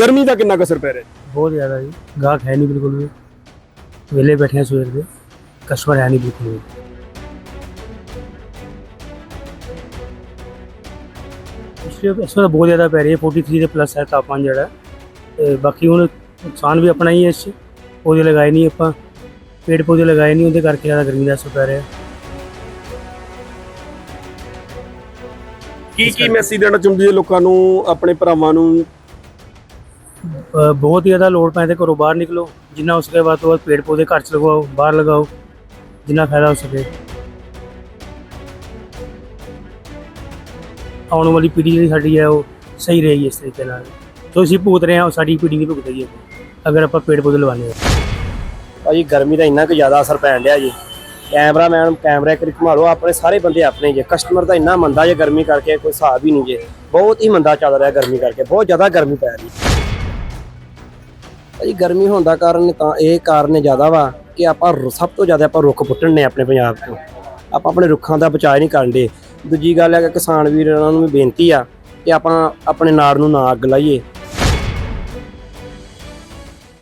ਗਰਮੀ ਦਾ ਕਿੰਨਾ ਕੁ ਅਸਰ ਪੈ ਰਿਹਾ ਜੀ? ਬਹੁਤ ਜ਼ਿਆਦਾ ਜੀ। ਗਾਹਕ ਹੈ ਨਹੀਂ ਬਿਲਕੁਲ ਵੀ। ਵਿਹਲੇ ਬੈਠੇ ਆ ਸਵੇਰ ਦੇ। ਕਸਟਮਰ ਹੈ ਨਹੀਂ ਬਿਲਕੁਲ ਵੀ। ਪਿਛਲੇ ਇਸ ਵਾਰ ਬਹੁਤ ਜ਼ਿਆਦਾ ਪੈ ਰਹੀ ਹੈ। 43 ਦੇ ਪਲੱਸ ਹੈ ਤਾਪਮਾਨ ਜਿਹੜਾ। ਤੇ ਬਾਕੀ ਹੁਣ ਨੁਕਸਾਨ ਵੀ ਆਪਣਾ ਹੀ ਹੈ ਇਸ 'ਚ। ਪੌਦੇ ਲਗਾਏ ਨਹੀਂ ਆਪਾਂ। ਪੇੜ ਪੌਦੇ ਲਗਾਏ ਨਹੀਂ ਉਹਦੇ ਕਰਕੇ ਜ਼ਿਆਦਾ ਗਰਮੀ ਦਾ ਅਸਰ ਪੈ ਰਿਹਾ। ਕੀ ਕੀ ਮੈਸੇਜ ਦੇਣਾ ਚਾਹੁੰਦੇ ਜੀ ਲੋਕਾਂ ਨੂੰ ਆਪਣੇ ਭਰਾਵਾਂ ਨੂੰ? ਅ, ਬਹੁਤ ਹੀ ਜ਼ਿਆਦਾ ਲੋੜ ਪੈਣ ਤੇ ਘਰੋਂ ਬਾਹਰ ਨਿਕਲੋ ਜਿੰਨਾ ਹੋ ਸਕੇ ਵੱਧ ਤੋਂ ਵੱਧ ਪੇੜ ਪੌਦੇ ਘਰ ਚ ਲਗਵਾਓ ਬਾਹਰ ਲਗਾਓ ਜਿੰਨਾ ਫਾਇਦਾ ਹੋ ਸਕੇ। ਆਉਣ ਵਾਲੀ ਪੀੜ੍ਹੀ ਜਿਹੜੀ ਸਾਡੀ ਹੈ ਉਹ ਸਹੀ ਰਹੇਗੀ ਇਸ ਤਰੀਕੇ ਨਾਲ। ਜੋ ਅਸੀਂ ਭੁਗਤ ਰਹੇ ਹਾਂ ਉਹ ਸਾਡੀ ਪੀੜ੍ਹੀ ਨਹੀਂ ਭੁਗਤੇਗੀ। ਹੈ ਅਗਰ ਆਪਾਂ ਪੇੜ ਪੌਦੇ ਲਗਾਉਂਦੇ ਹਾਂ। ਭਾਜੀ ਗਰਮੀ ਦਾ ਇੰਨਾ ਕੁ ਜ਼ਿਆਦਾ ਅਸਰ ਪੈਣ ਡਿਆ ਜੀ। ਕੈਮਰਾਮੈਨ ਕੈਮਰਾ ਇੱਕ ਵਾਰੀ ਘੁਮਾ ਲਓ ਆਪਣੇ ਸਾਰੇ ਬੰਦੇ ਆਪਣੇ ਜੇ। ਕਸਟਮਰ ਦਾ ਇੰਨਾ ਮੰਦਾ ਜੇ ਗਰਮੀ ਕਰਕੇ ਕੋਈ ਹਿਸਾਬ ਹੀ ਨਹੀਂ ਜੇ। ਬਹੁਤ ਹੀ ਮੰਦਾ ਚੱਲ ਰਿਹਾ ਗਰਮੀ ਕਰਕੇ ਬਹੁਤ ਜ਼ਿਆਦਾ ਗਰਮੀ ਪੈ ਰਹੀ ਭਾਜੀ, ਗਰਮੀ ਹੋਣ ਦਾ ਕਾਰਨ ਤਾਂ ਇਹ ਕਾਰਨ ਜ਼ਿਆਦਾ ਵਾ ਕਿ ਆਪਾਂ ਸਭ ਤੋਂ ਜ਼ਿਆਦਾ ਆਪਾਂ ਰੁੱਖ ਪੁੱਟਣ ਨੇ ਆਪਣੇ ਪੰਜਾਬ ਤੋਂ। ਆਪਾਂ ਆਪਣੇ ਰੁੱਖਾਂ ਦਾ ਬਚਾਅ ਨਹੀਂ ਕਰਨ ਦੇ ਦੂਜੀ ਗੱਲ ਹੈ ਕਿ ਕਿਸਾਨ ਵੀਰਾਂ ਨੂੰ ਵੀ ਬੇਨਤੀ ਆ ਕਿ ਆਪਾਂ ਆਪਣੇ ਨਾੜ ਨੂੰ ਨਾ ਅੱਗ ਲਾਈਏ।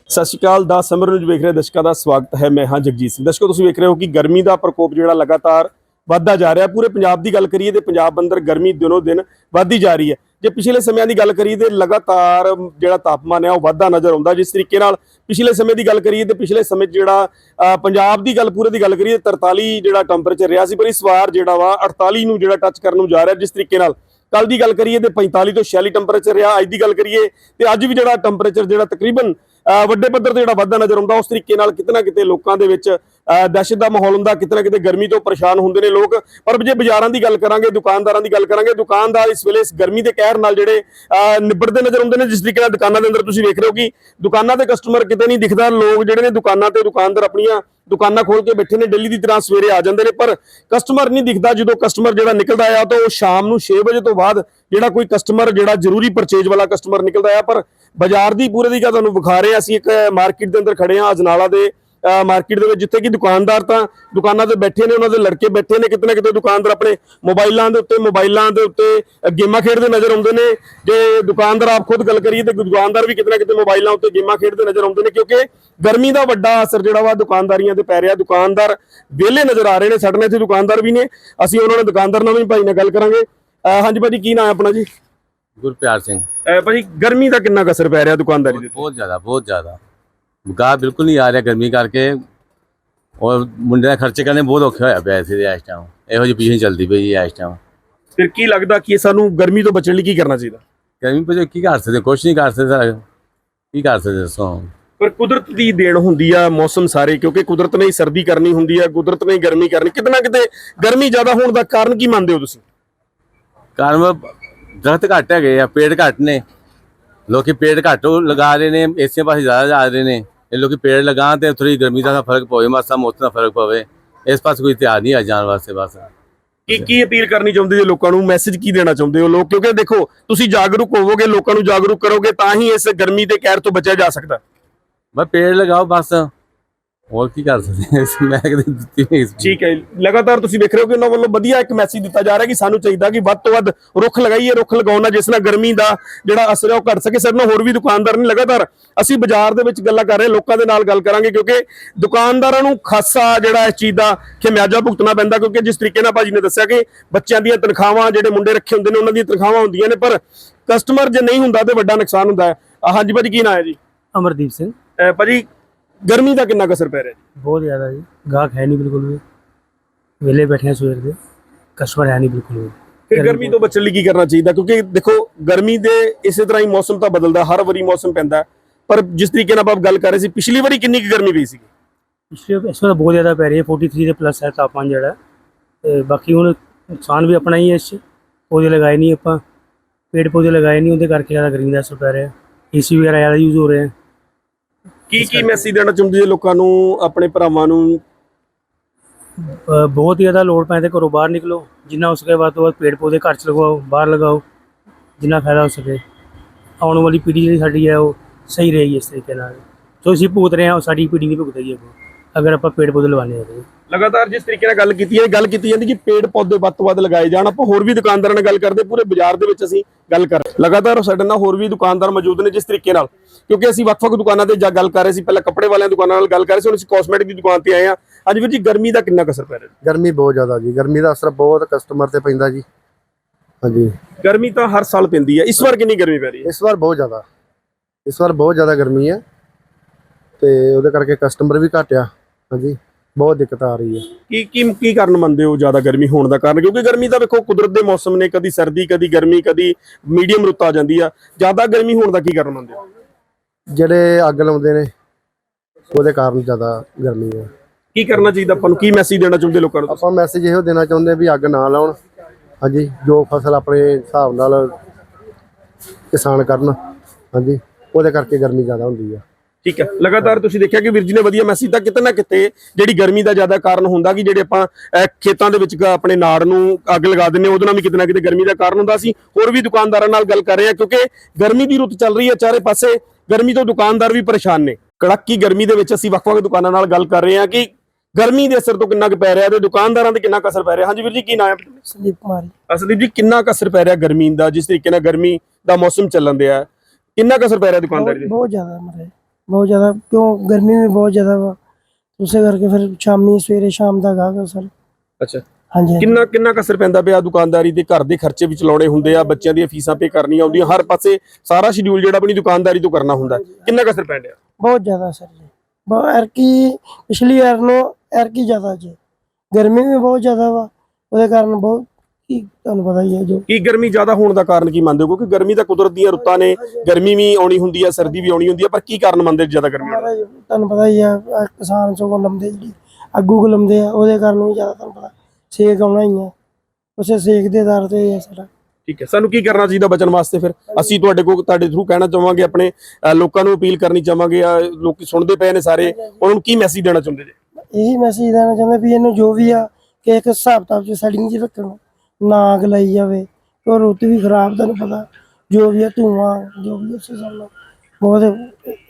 ਸਤਿ ਸ਼੍ਰੀ ਅਕਾਲ, ਦਾ ਸਮਰ ਨੂੰ ਵੇਖ ਰਹੇ ਦਰਸ਼ਕਾਂ ਦਾ ਸਵਾਗਤ ਹੈ। ਮੈਂ ਹਾਂ ਜਗਜੀਤ ਸਿੰਘ। ਦਰਸ਼ਕੋ, ਤੁਸੀਂ ਵੇਖ ਰਹੇ ਹੋ ਕਿ ਗਰਮੀ ਦਾ ਪ੍ਰਕੋਪ ਜਿਹੜਾ ਲਗਾਤਾਰ ਵੱਧਦਾ ਜਾ ਰਿਹਾ। ਪੂਰੇ ਪੰਜਾਬ ਦੀ ਗੱਲ ਕਰੀਏ ਤੇ ਪੰਜਾਬ ਅੰਦਰ ਗਰਮੀ ਦਿਨੋ ਦਿਨ ਵੱਧਦੀ ਜਾ ਰਹੀ ਹੈ। ਜੇ ਪਿਛਲੇ ਸਮਿਆਂ ਦੀ ਗੱਲ ਕਰੀਏ ਤੇ ਲਗਾਤਾਰ ਜਿਹੜਾ ਤਾਪਮਾਨ ਹੈ ਉਹ ਵੱਧਦਾ ਨਜ਼ਰ ਆਉਂਦਾ, ਜਿਸ ਤਰੀਕੇ ਨਾਲ ਪਿਛਲੇ ਸਮੇਂ ਦੀ ਗੱਲ ਕਰੀਏ ਤੇ ਪਿਛਲੇ ਸਮੇਂ 'ਚ ਜਿਹੜਾ ਪੰਜਾਬ ਦੀ ਗੱਲ, ਪੂਰੇ ਦੀ ਗੱਲ ਕਰੀਏ 43 ਜਿਹੜਾ ਟੈਂਪਰੇਚਰ ਰਿਹਾ ਸੀ, ਪਰ ਇਸ ਵਾਰ ਜਿਹੜਾ ਵਾ 48 ਨੂੰ ਜਿਹੜਾ ਟੱਚ ਕਰਨ ਨੂੰ ਜਾ ਰਿਹਾ, ਜਿਸ ਤਰੀਕੇ ਨਾਲ ਕੱਲ ਦੀ ਗੱਲ ਕਰੀਏ ਤੇ 45 ਤੋਂ 46 ਟੈਂਪਰੇਚਰ ਰਿਹਾ, ਅੱਜ ਦੀ ਗੱਲ ਕਰੀਏ ਤੇ ਅੱਜ ਵੀ ਜਿਹੜਾ ਟੈਂਪਰੇਚਰ ਜਿਹੜਾ ਤਕਰੀਬਨ ਵੱਡੇ ਪੱਧਰ ਤੇ ਜਿਹੜਾ ਵਾਧਾ ਨਜ਼ਰ ਆਉਂਦਾ, ਉਸ ਤਰੀਕੇ ਨਾਲ ਕਿਤੇ ਨਾ ਕਿਤੇ ਲੋਕਾਂ ਦੇ ਵਿੱਚ ਦਹਿਸ਼ਤ ਦਾ ਮਾਹੌਲ ਹੁੰਦਾ, ਕਿਤੇ ਨਾ ਕਿਤੇ ਗਰਮੀ ਤੋਂ ਪਰੇਸ਼ਾਨ ਹੁੰਦੇ ਨੇ ਲੋਕ। ਪਰ ਜੇ ਬਾਜ਼ਾਰਾਂ ਦੀ ਗੱਲ ਕਰਾਂਗੇ, ਦੁਕਾਨਦਾਰਾਂ ਦੀ ਗੱਲ ਕਰਾਂਗੇ, ਦੁਕਾਨਦਾਰ ਇਸ ਵੇਲੇ ਇਸ ਗਰਮੀ ਦੇ ਕਹਿਰ ਨਾਲ ਜਿਹੜੇ ਨਿਬੜਦੇ ਨਜ਼ਰ ਆਉਂਦੇ ਨੇ, ਜਿਸ ਤਰੀਕੇ ਨਾਲ ਦੁਕਾਨਾਂ ਦੇ ਅੰਦਰ ਤੁਸੀਂ ਵੇਖ ਰਹੇ ਹੋ ਕਿ ਦੁਕਾਨਾਂ ਤੇ ਕਸਟਮਰ ਕਿਤੇ ਨਹੀਂ ਦਿਖਦਾ, ਲੋਕ ਜਿਹੜੇ ਨੇ ਦੁਕਾਨਾਂ ਤੇ ਦੁਕਾਨਦਾਰ ਆਪਣੀਆਂ ਦੁਕਾਨਾਂ ਖੋਲ ਕੇ ਬੈਠੇ ਨੇ ਡੇਲੀ ਦੀ ਤਰ੍ਹਾਂ ਸਵੇਰੇ ਆ ਜਾਂਦੇ ਨੇ, ਪਰ ਕਸਟਮਰ ਨਹੀਂ ਦਿਖਦਾ, ਜਦੋਂ ਕਸਟਮਰ ਜਿਹੜਾ ਨਿਕਲਦਾ ਆ, ਤਾਂ ਉਹ ਸ਼ਾਮ ਨੂੰ 6 ਵਜੇ ਤੋਂ ਬਾਅਦ ਜਿਹੜਾ ਕੋਈ ਕਸਟਮਰ ਜਿਹੜਾ ਜ਼ਰੂਰੀ ਪਰਚੇਜ ਵਾਲਾ ਕਸਟਮਰ ਨਿਕਲਦਾ ਆ। ਪਰ ਬਾਜ਼ਾਰ ਦੀ ਪੂਰੇ ਦੀ ਗੱਲ ਤੁਹਾਨੂੰ ਵਿਖਾ ਰਹੇ ਹਾਂ, ਅਸੀਂ ਇੱਕ ਮਾਰਕੀਟ ਦੇ ਅੰਦਰ ਖੜੇ ਹਾਂ, ਅਜਨਾਲਾ ਦੇ ਮਾਰਕੀਟ ਦੇ ਵਿੱਚ ਜਿੱਥੇ ਕਿ ਦੁਕਾਨਦਾਰ ਤਾਂ ਦੁਕਾਨਾਂ ਤੇ ਬੈਠੇ ਨੇ ਉਹਨਾਂ ਦੇ ਲੜਕੇ ਬੈਠੇ ਨੇ ਕਿਤੇ ਨਾ ਕਿਤੇ ਦੁਕਾਨਦਾਰ ਆਪਣੇ ਮੋਬਾਈਲਾਂ ਦੇ ਉੱਤੇ ਮੋਬਾਈਲਾਂ ਦੇ ਉੱਤੇ ਗੇਮਾਂ ਖੇਡਦੇ ਨਜ਼ਰ ਆਉਂਦੇ ਨੇ। ਜੇ ਦੁਕਾਨਦਾਰ ਆਪ ਖੁਦ ਗੱਲ ਕਰੀਏ ਤੇ ਦੁਕਾਨਦਾਰ ਵੀ ਕਿਤੇ ਨਾ ਕਿਤੇ ਮੋਬਾਈਲਾਂ ਉੱਤੇ ਗੇਮਾਂ ਖੇਡਦੇ ਨਜ਼ਰ ਆਉਂਦੇ ਨੇ ਕਿਉਂਕਿ ਗਰਮੀ ਦਾ ਵੱਡਾ ਅਸਰ ਜਿਹੜਾ ਵਾ ਦੁਕਾਨਦਾਰੀਆਂ ਤੇ ਪੈ ਰਿਹਾ। ਦੁਕਾਨਦਾਰ ਵਿਹਲੇ ਨਜ਼ਰ ਆ ਰਹੇ ਨੇ ਸਾਡੇ ਨਾਲ ਇੱਥੇ ਦੁਕਾਨਦਾਰ ਵੀ ਨੇ। ਅਸੀਂ ਉਹਨਾਂ ਨਾਲ ਦੁਕਾਨਦਾਰ ਨਾਲ ਵੀ ਭਾਈ ਨਾਲ ਗੱਲ ਕਰਾਂਗੇ। ਹਾਂਜੀ ਭਾਜੀ ਕੀ ਨਾਮ ਹੈ ਆਪਣਾ ਜੀ? ਗੁਰਪਿਆਰ ਸਿੰਘ। ਭਾਜੀ ਗਰਮੀ ਦਾ ਕਿੰਨਾ ਅਸਰ ਪੈ ਰਿਹਾ ਦੁਕਾਨਦਾਰੀ ਦੇ ਬਹੁਤ ਜ਼ਿਆਦਾ ਬਹੁਤ ਜ਼ਿਆਦਾ। ਗਾਹ ਬਿਲਕੁਲ ਨਹੀਂ ਆ ਰਿਹਾ ਗਰਮੀ ਕਰਕੇ। ਔਰ ਮੁੰਡੇ ਦਾ ਖਰਚੇ ਕਰਨੇ ਬਹੁਤ ਔਖੇ ਹੋਇਆ ਪਿਆ ਇਸੇ ਦੇ ਇਸ ਟਾਈਮ ਇਹੋ ਜਿਹੀ ਪੋਜੀਸ਼ਨ ਚੱਲਦੀ ਪਈ ਹੈ ਇਸ ਟਾਈਮ ਫਿਰ ਕੀ ਲੱਗਦਾ ਕਿ ਸਾਨੂੰ ਗਰਮੀ ਤੋਂ ਬਚਣ ਲਈ ਕੀ ਕਰਨਾ ਚਾਹੀਦਾ? ਗਰਮੀ ਪਰ ਕੀ ਕਰ ਸਕਦੇ? ਕੁਛ ਨਹੀਂ ਕਰ ਸਕਦੇ ਸਰ। ਕੀ ਕਰ ਸਕਦੇ ਦੱਸੋ? ਪਰ ਕੁਦਰਤ ਦੀ ਦੇਣ ਹੁੰਦੀ ਆ ਮੌਸਮ ਸਾਰੇ ਕਿਉਂਕਿ ਕੁਦਰਤ ਨੇ ਹੀ ਸਰਦੀ ਕਰਨੀ ਹੁੰਦੀ ਆ ਕੁਦਰਤ ਨੇ ਹੀ ਗਰਮੀ ਕਰਨੀ। ਕਿਤਨਾ ਕਿਤੇ ਗਰਮੀ ਜ਼ਿਆਦਾ ਹੋਣ ਦਾ ਕਾਰਨ ਕੀ ਮੰਨਦੇ ਹੋ ਤੁਸੀਂ? ਕਾਰਨ ਦਰਖਤ ਘੱਟ ਹੈਗੇ ਆ ਪੇੜ ਘੱਟ ਨੇ। ਲੋਕੀ ਪੇੜ ਘੱਟ ਲਗਾ ਰਹੇ ਨੇ ਏਸੀਆਂ ਪਾਸੇ ਜ਼ਿਆਦਾ ਜਾ ਰਹੇ ਨੇ। ਇਹ ਲੋਕੀ ਪੇੜ ਲਗਾਉਣ ਤੇ ਥੋੜੀ ਗਰਮੀ ਦਾ ਫ਼ਰਕ ਪਵੇ ਮਾਸਾ ਮੌਸਮ ਦਾ ਫ਼ਰਕ ਪਵੇ। ਇਸ ਪਾਸੇ ਕੋਈ ਤਿਆਰ ਨਹੀਂ ਆ ਜਾਣ ਵਾਸਤੇ ਬਸ। ਕੀ ਕੀ ਅਪੀਲ ਕਰਨੀ ਚਾਹੁੰਦੇ ਹੋ ਲੋਕਾਂ ਨੂੰ? ਮੈਸੇਜ ਕੀ ਦੇਣਾ ਚਾਹੁੰਦੇ ਹੋ ਲੋਕ? ਕਿਉਂਕਿ ਦੇਖੋ ਤੁਸੀਂ ਜਾਗਰੂਕ ਹੋਵੋਗੇ ਲੋਕਾਂ ਨੂੰ ਜਾਗਰੂਕ ਕਰੋਗੇ ਤਾਂ ਹੀ ਇਸ ਗਰਮੀ ਦੇ ਕਹਿਰ ਤੋਂ ਬਚਿਆ ਜਾ ਸਕਦਾ। ਬਸ ਪੇੜ ਲਗਾਓ ਬਸ। ਹੋਰ ਕੀ ਕਰ ਸਕਦੇ ਹਾਂ? ਮੈਂ ਕਦੇ ਦਿੱਤੀ ਨਹੀਂ ਠੀਕ ਹੈ ਲਗਾਤਾਰ ਤੁਸੀਂ ਵੇਖ ਰਹੇ ਹੋ ਕਿ ਉਹਨਾਂ ਵੱਲੋਂ ਵਧੀਆ ਇੱਕ ਮੈਸੇਜ ਦਿੱਤਾ ਜਾ ਰਿਹਾ ਕਿ ਸਾਨੂੰ ਚਾਹੀਦਾ ਕਿ ਵੱਧ ਤੋਂ ਵੱਧ ਰੁੱਖ ਲਗਾਈਏ ਰੁੱਖ ਲਗਾਉਣ ਜਿਸ ਨਾਲ ਗਰਮੀ ਦਾ ਜਿਹੜਾ ਅਸਰ ਹੈ ਉਹ ਘਟ ਸਕੇ। ਸਾਡੇ ਨਾਲ ਹੋਰ ਵੀ ਦੁਕਾਨਦਾਰ ਨੇ ਲਗਾਤਾਰ ਅਸੀਂ ਬਾਜ਼ਾਰ ਦੇ ਵਿੱਚ ਗੱਲਾਂ ਕਰ ਰਹੇ ਹਾਂ, ਲੋਕਾਂ ਦੇ ਨਾਲ ਗੱਲ ਕਰਾਂਗੇ ਕਿਉਂਕਿ ਦੁਕਾਨਦਾਰਾਂ ਨੂੰ ਖਾਸਾ ਜਿਹੜਾ ਇਸ ਚੀਜ਼ ਦਾ ਖਿਆਮਿਆਜਾ ਭੁਗਤਣਾ ਪੈਂਦਾ ਕਿਉਂਕਿ ਜਿਸ ਤਰੀਕੇ ਨਾਲ ਭਾਜੀ ਨੇ ਦੱਸਿਆ ਕਿ ਬੱਚਿਆਂ ਦੀਆਂ ਤਨਖਾਹਾਂ ਜਿਹੜੇ ਮੁੰਡੇ ਰੱਖੇ ਹੁੰਦੇ ਨੇ ਉਹਨਾਂ ਦੀਆਂ ਤਨਖਾਹਾਂ ਹੁੰਦੀਆਂ ਨੇ ਪਰ ਕਸਟਮਰ ਜੇ ਨਹੀਂ ਹੁੰਦਾ ਤੇ ਵੱਡਾ ਨੁਕਸਾਨ ਹੁੰਦਾ ਹੈ। ਹਾਂਜੀ ਭਾਜੀ ਕੀ ਨਾਂ ਹੈ ਜੀ? ਅਮਰਦੀਪ ਸਿੰਘ। ਭਾਜੀ ਗਰਮੀ ਦਾ ਕਿੰਨਾ ਕੁ ਅਸਰ ਪੈ ਰਿਹਾ ਜੀ? ਬਹੁਤ ਜ਼ਿਆਦਾ ਜੀ। ਗਾਹਕ ਹੈ ਨਹੀਂ ਬਿਲਕੁਲ ਵੀ। ਵਿਹਲੇ ਬੈਠੇ ਆ ਸਵੇਰ ਦੇ। ਕਸਟਮਰ ਹੈ ਨਹੀਂ ਬਿਲਕੁਲ ਵੀ। ਫਿਰ ਗਰਮੀ ਤੋਂ ਬਚਣ ਲਈ ਕੀ ਕਰਨਾ ਚਾਹੀਦਾ? ਕਿਉਂਕਿ ਦੇਖੋ ਗਰਮੀ ਦੇ ਇਸੇ ਤਰ੍ਹਾਂ ਹੀ ਮੌਸਮ ਤਾਂ ਬਦਲਦਾ ਹਰ ਵਾਰੀ ਮੌਸਮ ਪੈਂਦਾ। ਪਰ ਜਿਸ ਤਰੀਕੇ ਨਾਲ ਆਪਾਂ ਗੱਲ ਕਰ ਰਹੇ ਸੀ ਪਿਛਲੀ ਵਾਰੀ ਕਿੰਨੀ ਕੁ ਗਰਮੀ ਪਈ ਸੀ ਪਿਛਲੇ ਇਸ ਵਾਰ ਬਹੁਤ ਜ਼ਿਆਦਾ ਪੈ ਰਹੀ ਹੈ। 43 ਦੇ ਪਲੱਸ ਹੈ ਤਾਪਮਾਨ ਜਿਹੜਾ। ਤੇ ਬਾਕੀ ਹੁਣ ਨੁਕਸਾਨ ਵੀ ਆਪਣਾ ਹੀ ਹੈ ਇਸ 'ਚ। ਪੌਦੇ ਲਗਾਏ ਨਹੀਂ ਆਪਾਂ। ਪੇੜ ਪੌਦੇ ਲਗਾਏ ਨਹੀਂ ਉਹਦੇ ਕਰਕੇ ਜ਼ਿਆਦਾ ਗਰਮੀ ਦਾ ਅਸਰ ਪੈ ਰਿਹਾ। ਏਸੀ ਵਗੈਰਾ ਜ਼ਿਆਦਾ ਯੂਜ਼ ਹੋ ਰਹੇ ਹੈ ਕੀ ਕੀ ਮੈਸੇਜ ਦੇਣਾ ਚਾਹੁੰਦੇ ਹੋ ਲੋਕਾਂ ਨੂੰ ਆਪਣੇ ਭਰਾਵਾਂ ਨੂੰ? ਅ, ਬਹੁਤ ਹੀ ਜ਼ਿਆਦਾ ਲੋੜ ਪੈਣ ਤੇ ਘਰੋਂ ਬਾਹਰ ਨਿਕਲੋ ਜਿੰਨਾ ਹੋ ਸਕੇ ਵੱਧ ਤੋਂ ਵੱਧ ਪੇੜ ਪੌਦੇ ਘਰ ਚ ਲਗਵਾਓ ਬਾਹਰ ਲਗਾਓ ਜਿੰਨਾ ਫਾਇਦਾ ਹੋ ਸਕੇ। ਆਉਣ ਵਾਲੀ ਪੀੜ੍ਹੀ ਜਿਹੜੀ ਸਾਡੀ ਹੈ ਉਹ ਸਹੀ ਰਹੇਗੀ ਇਸ ਤਰੀਕੇ ਨਾਲ। ਜੋ ਅਸੀਂ ਭੁਗਤ ਰਹੇ ਹਾਂ ਉਹ ਸਾਡੀ ਪੀੜ੍ਹੀ ਨਹੀਂ ਭੁਗਤੇਗੀ ਅੱਗੇ, ਅਗਰ ਆਪਾਂ ਪੇੜ ਪੌਦੇ ਲਗਾਉਣੇ ਹੋਵੇ ਲਗਾਤਾਰ ਜਿਸ ਤਰੀਕੇ ਨਾਲ ਗੱਲ ਕੀਤੀ ਹੈ ਗੱਲ ਕੀਤੀ ਜਾਂਦੀ ਕਿ ਪੇੜ ਪੌਦੇ ਵੱਧ ਤੋਂ ਵੱਧ ਲਗਾਏ ਜਾਣ। ਆਪਾਂ ਹੋਰ ਵੀ ਦੁਕਾਨਦਾਰਾਂ ਨਾਲ ਗੱਲ ਕਰਦੇ ਪੂਰੇ ਬਾਜ਼ਾਰ ਦੇ ਵਿੱਚ ਅਸੀਂ ਗੱਲ ਕਰ ਲਗਾਤਾਰ ਸਾਡੇ ਨਾਲ ਹੋਰ ਵੀ ਦੁਕਾਨਦਾਰ ਮੌਜੂਦ ਨੇ ਜਿਸ ਤਰੀਕੇ ਨਾਲ। ਕਿਉਂਕਿ ਅਸੀਂ ਵੱਖ-ਵੱਖ ਦੁਕਾਨਾਂ ਤੇ ਜਾ ਗੱਲ ਕਰ ਰਹੇ ਸੀ ਪਹਿਲਾਂ ਕੱਪੜੇ ਵਾਲਿਆਂ ਦੀ ਦੁਕਾਨਾਂ ਨਾਲ ਗੱਲ ਕਰ ਰਹੇ ਸੀ ਹੁਣ ਅਸੀਂ ਕਾਸਮੈਟਿਕ ਦੀ ਦੁਕਾਨ ਤੇ ਆਏ ਆ ਅੱਜ ਵੀਰ ਜੀ ਗਰਮੀ ਦਾ ਕਿੰਨਾ ਅਸਰ ਪੈ ਰਿਹਾ? ਗਰਮੀ ਬਹੁਤ ਜ਼ਿਆਦਾ ਜੀ। ਗਰਮੀ ਦਾ ਅਸਰ ਬਹੁਤ ਕਸਟਮਰ ਤੇ ਪੈਂਦਾ ਜੀ। ਹਾਂਜੀ। ਗਰਮੀ ਤਾਂ ਹਰ ਸਾਲ ਪੈਂਦੀ ਹੈ। ਇਸ ਵਾਰ ਕਿੰਨੀ ਗਰਮੀ ਪੈ ਰਹੀ ਹੈ? ਇਸ ਵਾਰ ਬਹੁਤ ਜ਼ਿਆਦਾ। ਇਸ ਵਾਰ ਬਹੁਤ ਜ਼ਿਆਦਾ ਗਰਮੀ ਹੈ। ਤੇ ਉਹਦੇ ਕਰਕੇ ਕਸਟਮਰ ਵੀ ਘਟਿਆ ਹਾਂਜੀ ਬਹੁਤ ਦਿੱਕਤ ਆ ਰਹੀ ਹੈ। ਕੀ ਕੀ ਕੀ ਕਾਰਨ ਮੰਨਦੇ ਹੋ ਜ਼ਿਆਦਾ ਗਰਮੀ ਹੋਣ ਦਾ ਕਾਰਨ? ਕਿਉਂਕਿ ਗਰਮੀ ਤਾਂ ਵੇਖੋ ਕੁਦਰਤ ਦੇ ਮੌਸਮ ਨੇ ਕਦੀ ਸਰਦੀ ਕਦੀ ਗਰਮੀ ਕਦੀ ਮੀਡੀਅਮ ਰੁੱਤ ਆ ਜਾਂਦੀ ਆ। ਜ਼ਿਆਦਾ ਗਰਮੀ ਹੋਣ ਦਾ ਕੀ ਕਾਰਨ ਮੰਨਦੇ ਹੋ? ਜਿਹੜੇ ਅੱਗ ਲਾਉਂਦੇ ਨੇ ਉਹਦੇ ਕਾਰਨ ਜ਼ਿਆਦਾ ਗਰਮੀ ਹੈ। ਕੀ ਕਰਨਾ ਚਾਹੀਦਾ ਆਪਾਂ ਨੂੰ? ਕੀ ਮੈਸੇਜ ਦੇਣਾ ਚਾਹੁੰਦੇ ਲੋਕਾਂ ਨੂੰ ਆਪਾਂ ਮੈਸੇਜ ਇਹੋ ਦੇਣਾ ਚਾਹੁੰਦੇ ਵੀ ਅੱਗ ਨਾ ਲਾਉਣ। ਹਾਂਜੀ ਜੋ ਫਸਲ ਆਪਣੇ ਹਿਸਾਬ ਨਾਲ ਕਿਸਾਨ ਕਰਨ ਹਾਂਜੀ ਉਹਦੇ ਕਰਕੇ ਗਰਮੀ ਜ਼ਿਆਦਾ ਹੁੰਦੀ ਹੈ। ਠੀਕ ਹੈ। ਲਗਾਤਾਰ ਤੁਸੀਂ ਦੇਖਿਆ ਕਿ ਵੀਰ ਜੀ ਨੇ ਵਧੀਆ ਮੈਸੇਜ ਤਾਂ ਕਿਤੇ ਨਾ ਕਿਤੇ ਜਿਹੜੀ ਗਰਮੀ ਦਾ ਜ਼ਿਆਦਾ ਕਾਰਨ ਹੁੰਦਾ ਕਿ ਜਿਹੜੇ ਆਪਾਂ ਖੇਤਾਂ ਦੇ ਵਿੱਚ ਆਪਣੇ ਨਾੜ ਨੂੰ ਅੱਗ ਲਗਾ ਹਾਂ, ਉਹਦੇ ਨਾਲ ਵੀ ਕਿਤੇ ਨਾ ਕਿਤੇ ਗਰਮੀ ਦਾ ਕਾਰਨ ਹੁੰਦਾ ਸੀ। ਹੋਰ ਵੀ ਦੁਕਾਨਦਾਰਾਂ ਨਾਲ ਗੱਲ ਕਰ ਰਹੇ ਕਿਉਂਕਿ ਗਰਮੀ ਦੀ ਰੁੱਤ ਚੱਲ ਰਹੀ ਹੈ ਚਾਰੇ ਪਾਸੇ। ਗਰਮੀ ਤੋਂ ਦੁਕਾਨਦਾਰ ਵੀ ਪਰੇਸ਼ਾਨ ਨੇ। ਕੜਾਕੀ ਗਰਮੀ ਦੇ ਵਿੱਚ ਅਸੀਂ ਵੱਖ-ਵੱਖ ਦੁਕਾਨਾਂ ਨਾਲ ਗੱਲ ਕਰ ਰਹੇ ਹਾਂ ਕਿ ਗਰਮੀ ਦੇ ਅਸਰ ਤੋਂ ਕਿੰਨਾ ਕੁ ਪੈ ਰਿਹਾ ਤੇ ਦੁਕਾਨਦਾਰਾਂ ਤੇ ਕਿੰਨਾ ਕੁ ਅਸਰ ਪੈ ਰਿਹਾ। ਹਾਂਜੀ ਵੀਰ ਜੀ ਕੀ ਨਾਮ ਹੈ ਸੰਦੀਪ ਕੁਮਾਰੀ ਅਸਦੀਪ ਜੀ ਕਿੰਨਾ ਕੁ ਅਸਰ ਪੈ ਰਿਹਾ ਗਰਮੀ ਦਾ ਜਿਸ ਤਰੀਕੇ ਨਾਲ ਗਰਮੀ ਦਾ ਮੌਸਮ ਚੱਲਣ ਦਿਆ? ਕਿੰਨਾ ਕੁ ਅਸਰ ਪੈ ਰਿਹਾ ਦੁਕਾਨਦਾਰੀ ਤੇ ਬਹੁਤ ਜ਼ਿਆਦਾ ਮਰੇ ਬਹੁਤ ਜ਼ਿਆਦਾ ਕਿਉਂ ਗਰਮੀ ਵੀ ਬਹੁਤ ਜ਼ਿਆਦਾ ਵਾ। ਉਸੇ ਕਰਕੇ ਫਿਰ ਸ਼ਾਮੀ ਸਵੇਰੇ ਸ਼ਾਮ ਦਾ ਗਾਹਕ ਸਰ। ਅੱਛਾ। ਹਾਂਜੀ। ਕਿੰਨਾ ਕਿੰਨਾ ਕੁ ਅਸਰ ਪੈਂਦਾ ਪਿਆ ਦੁਕਾਨਦਾਰੀ ਦੇ ਘਰ ਦੇ ਖਰਚੇ ਵੀ ਚਲਾਉਣੇ ਹੁੰਦੇ ਆ ਬੱਚਿਆਂ ਦੀਆਂ ਫੀਸਾਂ ਪੇ ਕਰਨੀਆਂ ਹੁੰਦੀਆਂ ਹਰ ਪਾਸੇ ਸਾਰਾ ਸ਼ਡਿਊਲ ਜਿਹੜਾ ਆਪਣੀ ਦੁਕਾਨਦਾਰੀ ਤੋਂ ਕਰਨਾ ਹੁੰਦਾ। ਕਿੰਨਾ ਕੁ ਅਸਰ ਪੈਂਦਾ? ਬਹੁਤ ਜ਼ਿਆਦਾ ਸਰ ਜੀ। ਬਹੁਤ ਐਰਕੀ ਪਿਛਲੀ ਵਾਰ ਨੂੰ ਐਰਕੀ ਜ਼ਿਆਦਾ ਜੀ। ਗਰਮੀ ਵੀ ਬਹੁਤ ਜ਼ਿਆਦਾ ਵਾ ਉਹਦੇ ਕਾਰਨ ਬਹੁਤ ਕੀ ਤੁਹਾਨੂੰ ਪਤਾ ਹੀ ਹੈ ਜੋ ਕੀ ਗਰਮੀ ਜ਼ਿਆਦਾ ਹੋਣ ਦਾ ਕਾਰਨ ਕੀ ਮੰਨਦੇ ਹੋ? ਕਿਉਂਕਿ ਗਰਮੀ ਤਾਂ ਕੁਦਰਤ ਦੀਆਂ ਰੁੱਤਾਂ ਨੇ ਗਰਮੀ ਵੀ ਆਉਣੀ ਹੁੰਦੀ ਆ ਸਰਦੀ ਵੀ ਆਉਣੀ ਹੁੰਦੀ ਆ ਪਰ ਕੀ ਕਾਰਨ ਮੰਨਦੇ ਜ਼ਿਆਦਾ ਗਰਮੀ ਹੋਣ ਦਾ? ਮਹਾਰਾਜ ਤੁਹਾਨੂੰ ਪਤਾ ਹੀ ਆ ਆਹ ਕਿਸਾਨ ਸਗੋਂ ਲੰਮਦੇ ਜਿਹੜੀ ਅੱਗੂ ਕੋ ਲੰਮਦੇ ਆ ਉਹਦੇ ਕਾਰਨ ਵੀ ਜ਼ਿਆਦਾ ਤੁਹਾਨੂੰ ਪਤਾ ਸੇਕ ਆਉਣਾ ਹੀ ਆ। ਉਸੇ ਸੇਕ ਦੇ ਦਰ ਤੇ ਹੀ ਆ ਸਾਡਾ। ਠੀਕ ਹੈ ਸਾਨੂੰ ਕੀ ਕਰਨਾ ਚਾਹੀਦਾ ਬਚਣ ਵਾਸਤੇ ਫਿਰ? ਅਸੀਂ ਤੁਹਾਡੇ ਕੋਲ ਤੁਹਾਡੇ ਥਰੂ ਕਹਿਣਾ ਚਾਹਾਂਗੇ ਆਪਣੇ ਲੋਕਾਂ ਨੂੰ ਅਪੀਲ ਕਰਨੀ ਚਾਹਾਂਗੇ ਆ ਲੋਕੀ ਸੁਣਦੇ ਪਏ ਨੇ ਸਾਰੇ ਉਹਨਾਂ ਨੂੰ ਕੀ ਮੈਸੇਜ ਦੇਣਾ ਚਾਹੁੰਦੇ ਜੀ? ਇਹੀ ਮੈਸੇਜ ਦੇਣਾ ਚਾਹੁੰਦਾ ਵੀ ਇਹਨੂੰ ਜੋ ਵੀ ਆ ਕਿ ਇੱਕ ਹਿਸਾਬ ਕਿਤਾਬ ਚ ਸੈਟਿੰਗ ਚ ਰੱਖਣ। ਨਾ ਅੱਗ ਲਾਈ ਜਾਵੇ ਉਹ ਰੁੱਤ ਵੀ ਖਰਾਬ ਤੁਹਾਨੂੰ ਪਤਾ ਜੋ ਵੀ ਆ ਧੂਆਂ ਜੋ ਵੀ ਉਸੇ ਨਾਲ ਬਹੁਤ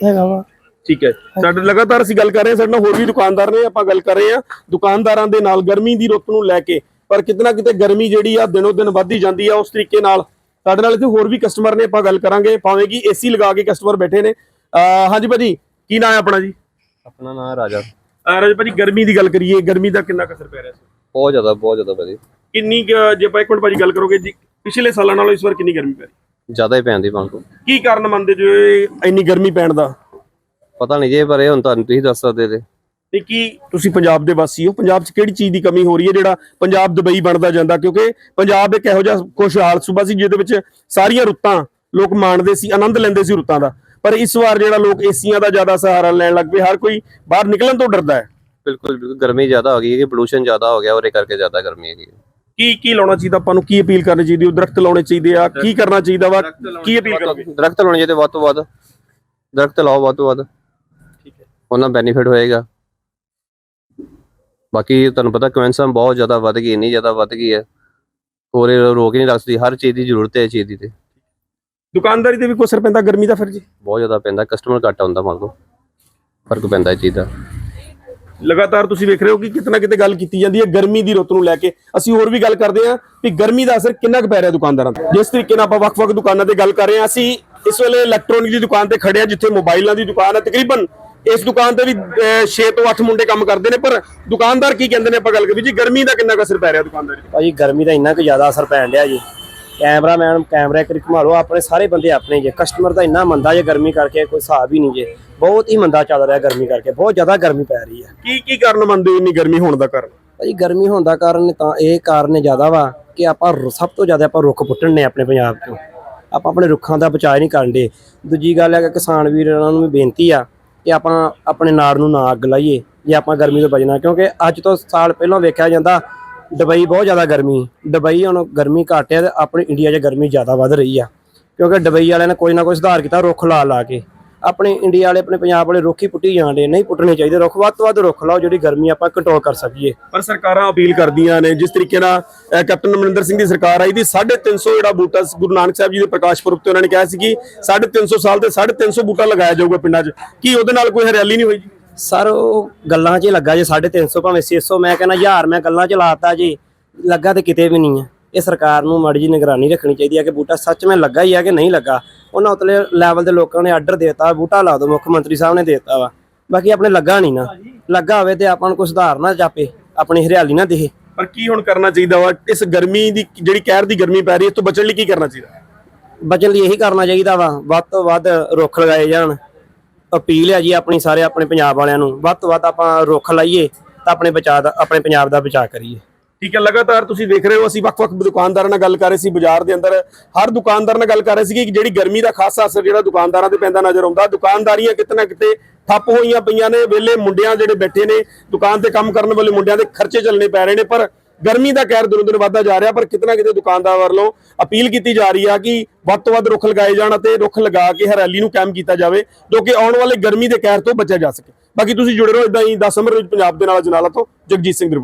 ਹੈਗਾ ਵਾ। ਠੀਕ ਹੈ। ਸਾਡੇ ਲਗਾਤਾਰ ਅਸੀਂ ਗੱਲ ਕਰ ਰਹੇ ਹਾਂ ਸਾਡੇ ਨਾਲ ਹੋਰ ਵੀ ਦੁਕਾਨਦਾਰ ਨੇ ਆਪਾਂ ਗੱਲ ਕਰ ਰਹੇ ਹਾਂ। ਦੁਕਾਨਦਾਰਾਂ ਦੇ ਨਾਲ ਗਰਮੀ ਦੀ ਰੁੱਤ ਨੂੰ ਲੈ ਕੇ ਪਰ ਕਿਤਨਾ ਕਿਤੇ ਗਰਮੀ ਜਿਹੜੀ ਆ ਦਿਨੋ ਦਿਨ ਵੱਧਦੀ ਜਾਂਦੀ ਆ ਉਸ ਤਰੀਕੇ ਨਾਲ। ਸਾਡੇ ਨਾਲ ਇੱਥੇ ਹੋਰ ਵੀ ਕਸਟਮਰ ਨੇ ਆਪਾਂ ਗੱਲ ਕਰਾਂਗੇ ਭਾਵੇਂ ਕਿ ਏਸੀ ਲਗਾ ਕੇ ਕਸਟਮਰ ਬੈਠੇ ਨੇ। ਹਾਂਜੀ ਭਾਜੀ ਕੀ ਨਾਮ ਹੈ ਆਪਣਾ ਜੀ? ਆਪਣਾ ਨਾਮ ਰਾਜਾ। ਰਾਜ ਭਾਜੀ ਗਰਮੀ ਦੀ ਗੱਲ ਕਰੀਏ ਗਰਮੀ ਦਾ ਕਿੰਨਾ ਕੁ ਅਸਰ ਪੈ ਰਿਹਾ ਸੀ? ਬਹੁਤ ਜ਼ਿਆਦਾ ਬਹੁਤ ਜ਼ਿਆਦਾ ਭਾਜੀ। ਕਿੰਨੀ ਕੁ- ਜੇ ਆਪਾਂ ਇੱਕ ਮਿੰਟ ਭਾਜੀ ਗੱਲ ਕਰੋਗੇ ਜੀ ਪਿਛਲੇ ਸਾਲਾਂ ਨਾਲੋਂ ਇਸ ਵਾਰ ਕਿੰਨੀ ਗਰਮੀ ਪੈ ਰਹੀ? ਜ਼ਿਆਦਾ ਹੀ ਪੈਂਦੀ ਮੰਨ ਕੋ। ਕਾਰਨ ਮੰਨਦੇ ਜੋ ਇਹ ਇੰਨੀ ਗਰਮੀ ਪੈਣ ਦਾ? ਪਤਾ ਨਹੀਂ ਜੇ ਪਰ ਇਹ ਹੁਣ ਤੁਹਾਨੂੰ ਤੁਸੀਂ ਦੱਸ ਸਕਦੇ ਤੇ ਤੇ ਕੀ ਤੁਸੀਂ ਪੰਜਾਬ ਦੇ ਵਾਸੀ ਹੋ ਪੰਜਾਬ 'ਚ ਕਿਹੜੀ ਚੀਜ਼ ਦੀ ਕਮੀ ਹੋ ਰਹੀ ਹੈ ਜਿਹੜਾ ਪੰਜਾਬ ਦੁਬਈ ਬਣਦਾ ਜਾਂਦਾ? ਕਿਉਂਕਿ ਪੰਜਾਬ ਇੱਕ ਇਹੋ ਜਿਹਾ ਖੁਸ਼ਹਾਲ ਸੂਬਾ ਸੀ ਜਿਹਦੇ ਵਿੱਚ ਸਾਰੀਆਂ ਰੁੱਤਾਂ ਲੋਕ ਮਾਣਦੇ ਸੀ ਆਨੰਦ ਲੈਂਦੇ ਸੀ ਰੁੱਤਾਂ ਦਾ। ਪਰ ਇਸ ਵਾਰ ਜਿਹੜਾ ਲੋਕ ਏਸੀਆਂ ਦਾ ਜ਼ਿਆਦਾ ਸਹਾਰਾ ਲੈਣ ਲੱਗ ਪਏ ਹਰ ਕੋਈ ਬਾਹਰ ਨਿਕਲਣ ਤੋਂ ਡਰਦਾ ਹੈ। ਬਿਲਕੁਲ ਬਿਲਕੁਲ। ਗਰਮੀ ਜ਼ਿਆਦਾ ਹੋ ਗਈ ਹੈ ਕਿ ਪੋਲੂਸ਼ਨ ਜ਼ਿਆਦਾ ਹੋ ਗਿਆ ਉਹਦੇ ਕਰਕੇ ਜ਼ਿਆਦਾ ਗਰਮੀ ਹੈਗੀ ਹੈ। ਕੀ ਕੀ ਲਾਉਣਾ ਚਾਹੀਦਾ? ਆਪਾਂ ਨੂੰ ਕੀ ਅਪੀਲ ਕਰਨੀ ਚਾਹੀਦੀ? ਹੈ ਦਰਖਤ ਲਾਉਣੇ ਚਾਹੀਦੇ ਆ। ਕੀ ਕਰਨਾ ਚਾਹੀਦਾ ਵਾ? ਕੀ ਅਪੀਲ ਕਰੋਗੇ? ਦਰਖਤ ਲਾਉਣੇ ਚਾਹੀਦੇ ਵੱਧ ਤੋਂ ਵੱਧ। ਦਰਖਤ ਲਾਓ ਵੱਧ ਤੋਂ ਵੱਧ। ਠੀਕ ਹੈ। ਉਹਨਾਂ ਬੈਨੀਫਿਟ ਹੋਏਗਾ। ਬਾਕੀ ਤੁਹਾਨੂੰ ਪਤਾ ਕਨਵੈਂਸ਼ਨ ਬਹੁਤ ਜ਼ਿਆਦਾ ਵੱਧ ਗਈ ਇੰਨੀ ਜ਼ਿਆਦਾ ਵੱਧ ਗਈ ਹੈ। ਹੋਰ ਇਹ ਰੋਕ ਹੀ ਨਹੀਂ ਰੱਖਦੀ ਹਰ ਚੀਜ਼ ਦੀ ਜ਼ਰੂਰਤ ਹੈ ਚੀਜ਼ ਦੀ ਤੇ। ਦੁਕਾਨਦਾਰੀ ਤੇ ਵੀ ਕੋਈ ਅਸਰ ਪੈਂਦਾ? ਗਰਮੀ ਦਾ ਫਿਰ ਜੀ? ਬਹੁਤ ਜ਼ਿਆਦਾ ਪੈਂਦਾ। ਕਸਟਮਰ ਘੱਟ ਆਉਂਦਾ ਮੰਨ ਲਓ ਫ਼ਰਕ ਪੈਂਦਾ ਇਸ ਚੀਜ਼ ਦਾ। ਲਗਾਤਾਰ ਤੁਸੀਂ ਵੇਖ ਰਹੇ ਹੋ ਕਿ ਕਿਤਨਾ ਕਿਤੇ ਗੱਲ ਕੀਤੀ ਜਾਂਦੀ ਹੈ ਗਰਮੀ ਦੀ ਰੁੱਤ ਨੂੰ ਲੈ ਕੇ। ਅਸੀਂ ਹੋਰ ਵੀ ਗੱਲ ਕਰਦੇ ਹਾਂ ਕਿ ਗਰਮੀ ਦਾ ਅਸਰ ਕਿੰਨਾ ਕੁ ਪੈ ਰਿਹਾ ਦੁਕਾਨਦਾਰਾਂ ਤੇ। ਜਿਸ ਤਰੀਕੇ ਨਾਲ ਆਪਾਂ ਵੱਖ-ਵੱਖ ਦੁਕਾਨਾਂ ਤੇ ਗੱਲ ਕਰ ਰਹੇ ਹਾਂ, ਅਸੀਂ ਇਸ ਵੇਲੇ ਇਲੈਕਟ੍ਰੋਨਿਕ ਦੀ ਦੁਕਾਨ ਤੇ ਖੜੇ ਹਾਂ, ਜਿੱਥੇ ਮੋਬਾਈਲਾਂ ਦੀ ਦੁਕਾਨ ਹੈ। ਤਕਰੀਬਨ ਇਸ ਦੁਕਾਨ ਤੇ ਵੀ 6 ਤੋਂ 8 ਮੁੰਡੇ ਕੰਮ ਕਰਦੇ ਨੇ, ਪਰ ਦੁਕਾਨਦਾਰ ਕੀ ਕਹਿੰਦੇ ਨੇ ਆਪਾਂ ਗੱਲ ਕਰੀ ਜੀ, ਗਰਮੀ ਦਾ ਕਿੰਨਾ ਕੁ ਅਸਰ ਪੈ ਰਿਹਾ ਦੁਕਾਨਦਾਰੀ ਤੇ? ਭਾਜੀ, ਗਰਮੀ ਦਾ ਇੰਨਾ ਕੁ ਜ਼ਿਆਦਾ ਅਸਰ ਪੈਣ ਡਿਆ ਜੀ। ਕੈਮਰਾਮੈਨ ਕੈਮਰਾ ਇੱਕ ਵਾਰੀ ਘੁਮਾ ਲਓ ਆਪਣੇ ਸਾਰੇ ਬੰਦੇ ਆਪਣੇ ਜੇ। ਕਸਟਮਰ ਦਾ ਇੰਨਾ ਮੰਦਾ ਜੇ ਗਰਮੀ ਕਰਕੇ ਕੋਈ ਹਿਸਾਬ ਹੀ ਨਹੀਂ ਜੇ। ਬਹੁਤ ਹੀ ਮੰਦਾ ਚੱਲ ਰਿਹਾ ਗਰਮੀ ਕਰਕੇ ਬਹੁਤ ਜ਼ਿਆਦਾ ਗਰਮੀ ਪੈ ਰਹੀ ਹੈ। ਕੀ ਕੀ ਕਾਰਨ ਮੰਨਦੇ ਇੰਨੀ ਗਰਮੀ ਹੋਣ ਦਾ ਕਾਰਨ? ਭਾਜੀ ਗਰਮੀ ਹੋਣ ਦਾ ਕਾਰਨ ਤਾਂ ਇਹ ਕਾਰਨ ਜ਼ਿਆਦਾ ਵਾ ਕਿ ਆਪਾਂ ਰੁ- ਸਭ ਤੋਂ ਜ਼ਿਆਦਾ ਆਪਾਂ ਰੁੱਖ ਪੁੱਟਣ ਨੇ ਆਪਣੇ ਪੰਜਾਬ ਤੋਂ ਆਪਾਂ ਆਪਣੇ ਰੁੱਖਾਂ ਦਾ ਬਚਾਅ ਨਹੀਂ ਕਰਨ ਦੇ। ਦੂਜੀ ਗੱਲ ਹੈ ਕਿ ਕਿਸਾਨ ਵੀਰਾਂ ਨੂੰ ਵੀ ਬੇਨਤੀ ਆ ਕਿ ਆਪਾਂ ਆਪਣੇ ਨਾੜ ਨੂੰ ਨਾ ਅੱਗ ਲਾਈਏ ਜੇ ਆਪਾਂ ਗਰਮੀ ਤੋਂ ਬਚਣਾ। ਕਿਉਂਕਿ ਅੱਜ ਤੋਂ ਸਾਲ ਪਹਿਲਾਂ ਵੇਖਿਆ ਜਾਂਦਾ ਦੁਬਈ ਬਹੁਤ ਜ਼ਿਆਦਾ ਗਰਮੀ, ਦੁਬਈ ਹੁਣ ਗਰਮੀ ਘੱਟ ਹੈ ਤੇ ਆਪਣੇ ਇੰਡੀਆ 'ਚ ਗਰਮੀ ਜ਼ਿਆਦਾ ਵੱਧ ਰਹੀ ਆ। ਕਿਉਂਕਿ ਦੁਬਈ ਵਾਲਿਆਂ ਨੇ ਕੋਈ ਨਾ ਕੋਈ ਸੁਧਾਰ ਕੀਤਾ ਰੁੱਖ ਲਾ ਲਾ ਕੇ। ਆਪਣੇ ਇੰਡੀਆ ਵਾਲੇ, ਆਪਣੇ ਪੰਜਾਬ ਵਾਲੇ ਰੁੱਖ ਹੀ ਪੁੱਟੀ ਜਾਂਦੇ ਨਹੀਂ ਪੁੱਟਣੇ ਚਾਹੀਦੇ। ਰੁੱਖ ਵੱਧ ਤੋਂ ਵੱਧ ਰੁੱਖ ਲਾਓ, ਜਿਹੜੀ ਗਰਮੀ ਆਪਾਂ ਕੰਟਰੋਲ ਕਰ ਸਕੀਏ। ਪਰ ਸਰਕਾਰਾਂ ਅਪੀਲ ਕਰਦੀਆਂ ਨੇ, ਜਿਸ ਤਰੀਕੇ ਨਾਲ ਕੈਪਟਨ ਅਮਰਿੰਦਰ ਸਿੰਘ ਦੀ ਸਰਕਾਰ ਆਈ ਦੀ 350 ਜਿਹੜਾ ਬੂਟਾ ਗੁਰੂ ਨਾਨਕ ਸਾਹਿਬ ਜੀ ਦੇ ਪ੍ਰਕਾਸ਼ ਪੁਰਬ ਤੇ ਉਹਨਾਂ ਨੇ ਕਿਹਾ ਸੀ ਕਿ 350 ਸਾਲ ਤੇ 350 ਬੂਟਾ ਲਗਾਇਆ ਜਾਊਗਾ ਪਿੰਡਾਂ 'ਚ। ਕੀ ਉਹਦੇ ਨਾਲ ਕੋਈ ਹਰਿਆਲੀ ਨਹੀਂ ਹੋਈ ਜੀ? ਸਰ ਉਹ ਗੱਲਾਂ 'ਚ ਹੀ ਲੱਗਾ ਜੇ 350 ਭਾਵੇਂ 600 ਮੈਂ ਕਹਿੰਦਾ ਹਜ਼ਾਰ ਮੈਂ ਗੱਲਾਂ 'ਚ ਲਾਤਾ ਜੀ ਲੱਗਾ ਤੇ ਕਿਤੇ ਵੀ ਨਹੀਂ ਹੈ ਇਹ ਸਰਕਾਰ ਨੂੰ ਮਾੜੀ ਜੀ ਨਿਗਰਾਨੀ ਰੱਖਣੀ ਚਾਹੀਦੀ ਹੈ ਕਿ ਬੂਟਾ ਸੱਚ ਮੈਂ ਲੱਗਾ ਹੀ ਆ ਕਿ ਨਹੀਂ ਲੱਗਾ। ਉਹਨਾਂ ਉਤਲੇ ਲੈਵਲ ਦੇ ਲੋਕਾਂ ਨੇ ਆਰਡਰ ਦੇਤਾ ਬੂਟਾ ਲਾ ਦਿਓ ਮੁੱਖ ਮੰਤਰੀ ਸਾਹਿਬ ਨੇ ਦੇਤਾ ਵਾ। ਬਾਕੀ ਆਪਣੇ ਲੱਗਾ ਨਹੀਂ ਨਾ। ਲੱਗਾ ਹੋਵੇ ਤੇ ਆਪਾਂ ਨੂੰ ਕੋਈ ਸੁਧਾਰ ਨਾ ਜਾਪੇ ਆਪਣੀ ਹਰਿਆਲੀ ਨਾ ਦਿਖੇ। ਪਰ ਕੀ ਹੁਣ ਕਰਨਾ ਚਾਹੀਦਾ ਵਾ? ਇਸ ਗਰਮੀ ਦੀ ਜਿਹੜੀ ਕਹਿਰ ਦੀ ਗਰਮੀ ਪੈ ਰਹੀ ਹੈ ਇਸ ਤੋਂ ਬਚਣ ਲਈ ਕੀ ਕਰਨਾ ਚਾਹੀਦਾ? ਬਚਣ ਲਈ ਇਹੀ ਕਰਨਾ ਚਾਹੀਦਾ ਵਾ। ਵੱਧ ਤੋਂ ਵੱਧ ਰੁੱਖ ਲਗਾਏ ਜਾਣ। ਅਪੀਲ ਹੈ ਜੀ ਆਪਣੀ ਸਾਰੇ ਆਪਣੇ ਪੰਜਾਬ ਵਾਲਿਆਂ ਨੂੰ। ਵੱਧ ਤੋਂ ਵੱਧ ਆਪਾਂ ਰੁੱਖ ਲਾਈਏ ਤਾਂ ਆਪਣੇ ਬਚਾਅ ਦਾ ਆਪਣੇ ਪੰਜਾਬ ਦਾ ਬਚਾਅ ਕਰੀਏ। ਠੀਕ ਹੈ, ਲਗਾਤਾਰ ਤੁਸੀਂ ਦੇਖ ਰਹੇ ਹੋ, ਅਸੀਂ ਵੱਖ-ਵੱਖ ਦੁਕਾਨਦਾਰਾਂ ਨਾਲ ਗੱਲ ਕਰ ਰਹੇ ਸੀ ਬਾਜ਼ਾਰ ਦੇ ਅੰਦਰ। ਹਰ ਦੁਕਾਨਦਾਰ ਨਾਲ ਗੱਲ ਕਰ ਰਹੇ ਸੀ ਕਿ ਜਿਹੜੀ ਗਰਮੀ ਦਾ ਖਾਸਾ ਅਸਰ ਜਿਹੜਾ ਦੁਕਾਨਦਾਰਾਂ ਤੇ ਪੈਂਦਾ ਨਜ਼ਰ ਆਉਂਦਾ। ਦੁਕਾਨਦਾਰੀਆਂ ਕਿਤੇ ਨਾ ਕਿਤੇ ਠੱਪ ਹੋਈਆਂ ਪਈਆਂ ਨੇ। ਵੇਲੇ ਮੁੰਡਿਆਂ ਜਿਹੜੇ ਬੈਠੇ ਨੇ ਦੁਕਾਨ ਤੇ ਕੰਮ ਕਰਨ ਵਾਲੇ ਮੁੰਡਿਆਂ ਦੇ ਖਰਚੇ ਚੱਲਣੇ ਪੈ ਰਹੇ ਨੇ। ਪਰ ਗਰਮੀ ਦਾ ਕਹਿਰ ਦਿਨੋਂ ਦਿਨ ਵੱਧਦਾ ਜਾ ਰਿਹਾ, ਪਰ ਕਿਤੇ ਨਾ ਕਿਤੇ ਦੁਕਾਨਦਾਰ ਵੱਲੋਂ ਅਪੀਲ ਕੀਤੀ ਜਾ ਰਹੀ ਆ ਕਿ ਵੱਧ ਤੋਂ ਵੱਧ ਰੁੱਖ ਲਗਾਏ ਜਾਣ ਅਤੇ ਰੁੱਖ ਲਗਾ ਕੇ ਹਰਿਆਲੀ ਨੂੰ ਕਾਇਮ ਕੀਤਾ ਜਾਵੇ, ਜੋ ਕਿ ਆਉਣ ਵਾਲੇ ਗਰਮੀ ਦੇ ਕਹਿਰ ਤੋਂ ਬਚਿਆ ਜਾ ਸਕੇ। ਬਾਕੀ ਤੁਸੀਂ ਜੁੜੇ ਰਹੋ ਇਦਾਂ ਹੀ 10 ਸਮਰ ਵਿੱਚ ਪੰਜਾਬ ਦੇ ਨਾਲ ਜਨਾਲਾ ਤੋਂ ਜਗਜੀਤ ਸਿੰਘ ਦੀ ਰਿਪੋਰਟ।